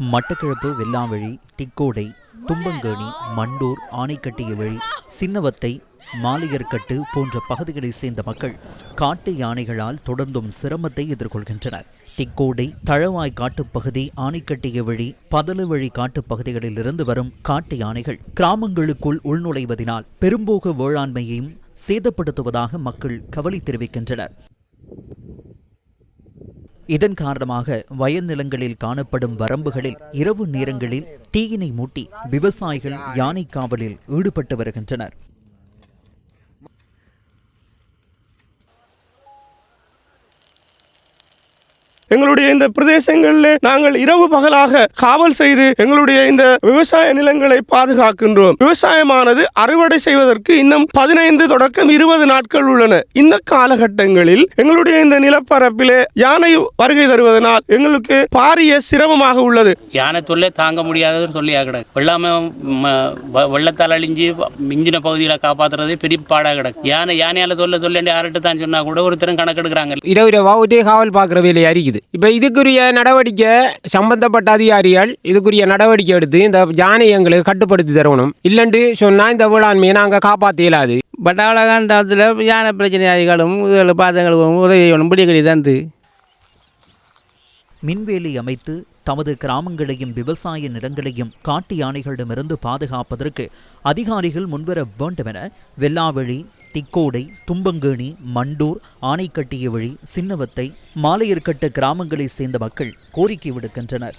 மட்டக்கிழப்பு வெள்ளாவழி திக்கோடை தும்பங்கேணி மண்டூர் ஆனைக்கட்டியவழி சின்னவத்தை மாலையர்கட்டு போன்ற பகுதிகளைச் சேர்ந்த மக்கள் காட்டு யானைகளால் தொடர்ந்தும் சிரமத்தை எதிர்கொள்கின்றனர். திக்கோடை தழவாய் காட்டுப்பகுதி ஆனைக்கட்டியவழி பதலுவழி காட்டுப் பகுதிகளிலிருந்து வரும் காட்டு யானைகள் கிராமங்களுக்குள் உள்நுழைவதினால் பெரும்போக வேளாண்மையையும் சேதப்படுத்துவதாக மக்கள் கவலை தெரிவிக்கின்றனர். இதன் காரணமாக வயல் நிலங்களில் காணப்படும் வரம்புகளில் இரவு நேரங்களில் தீயினை மூட்டி விவசாயிகள் யானை காவலில் ஈடுபட்டு வருகின்றனர். எங்களுடைய இந்த பிரதேசங்களில் நாங்கள் இரவு பகலாக காவல் செய்து எங்களுடைய இந்த விவசாய நிலங்களை பாதுகாக்கின்றோம். விவசாயமானது அறுவடை செய்வதற்கு இன்னும் பதினைந்து தொடக்கம் இருபது நாட்கள் உள்ளன. இந்த காலகட்டங்களில் எங்களுடைய இந்த நிலப்பரப்பிலே யானை வருகை தருவதனால் எங்களுக்கு பாரிய சிரமமாக உள்ளது. யானை தொல்லை தாங்க முடியாததுன்னு சொல்லி கிடக்கு வெள்ளாமை வெள்ளத்தால் அழிஞ்சு மிஞ்சின பகுதிகளை காப்பாற்றுறதே பெரிய பாடாக கிடக்கு யானை யானையால் தொல்லை தொல்லைன்னு யார்கிட்ட தான் சொன்னா கூட ஒருத்தரும் கணக்கெடுக்கிறாங்க. இரவு இரவா ஒரே காவல் பார்க்குற வேலை அறிக்குது. இப்போ இதுக்குரிய நடவடிக்கை சம்பந்தப்பட்ட அதிகாரிகள் இதுக்குரிய நடவடிக்கை எடுத்து இந்த யானை எங்களுக்கு கட்டுப்படுத்தி தரணும். இல்லைன்னு சொன்னால் இந்த வேளாண்மையை நாங்கள் காப்பாற்ற இயலாது. பட்டாவள காண்டத்தில் யானை பிரச்சனையாதிகளும் இதுகளை பாதங்களும் உதவி செய்யணும் பிடிக்கடி தந்து மின்வேலி அமைத்து தமது கிராமங்களையும் விவசாய நிலங்களையும் காட்டு யானைகளிடமிருந்து பாதுகாப்பதற்கு அதிகாரிகள் முன்வர வேண்டுமென வெள்ளாவழி திக்கோடை தும்பங்கேணி மண்டூர் ஆனைக்கட்டிய வழி சின்னவத்தை மாலையர்கட்டு கிராமங்களைச் சேர்ந்த மக்கள் கோரிக்கை விடுக்கின்றனர்.